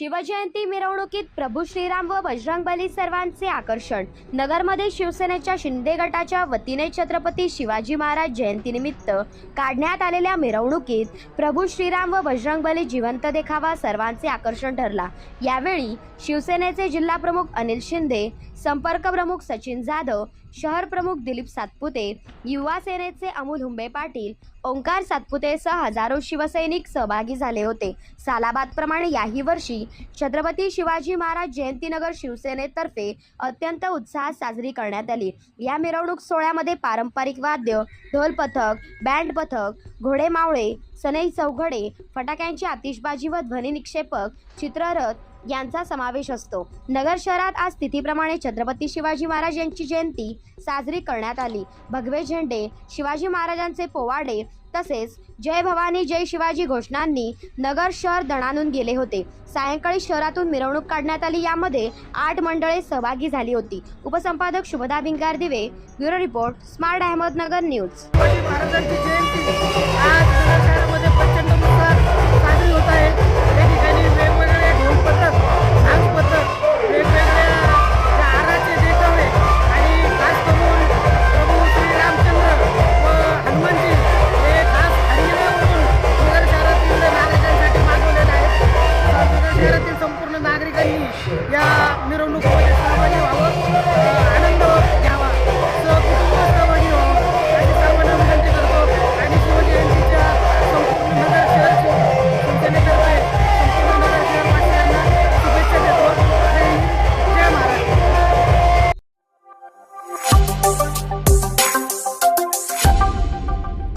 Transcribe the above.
शिवजयंती मिरवणुकीत प्रभू श्रीराम व बजरंगबली सर्वांचे आकर्षण. नगरमध्ये शिवसेनेच्या शिंदे गटाच्या वतीने छत्रपती शिवाजी महाराज जयंतीनिमित्त काढण्यात आलेल्या मिरवणुकीत प्रभू श्रीराम व बजरंगबली जिवंत देखावा सर्वांचे आकर्षण ठरला. यावेळी शिवसेनेचे जिल्हा प्रमुख अनिल शिंदे संपर्क प्रमुख सचिन जाधव शहर प्रमुख दिलीप सातपुते युवा सेनेचे अमोल हुंबे पाटील ओंकार सातपुतेसह हजारो शिवसैनिक सहभागी झाले होते. सालाबादप्रमाणे याही वर्षी छत्रपती शिवाजी महाराज जयंतीनगर शिवसेनेतर्फे अत्यंत उत्साहात साजरी करण्यात आली. या मिरवणूक सोहळ्यामध्ये पारंपरिक वाद्य ढोल पथक बँड पथक घोडे मावळे सनई चौघडे फटाक्यांची आतिषबाजी व ध्वनी निक्षेपक चित्ररथ यांचा समावेश असतो. नगर शहरात आज तिथीप्रमाणे छत्रपती शिवाजी महाराज यांची जयंती साजरी करण्यात आली. भगवे झेंडे शिवाजी महाराजांचे पोवाडे तसेच जय भवानी जय शिवाजी घोषणांनी नगर शहर दणानून गेले होते. सायंकाळी शहरातून मिरवणूक काढण्यात आली. यामध्ये आठ मंडळे सहभागी झाली होती. उपसंपादक Shubhada Bhingardive bureau report smart Ahmednagar news.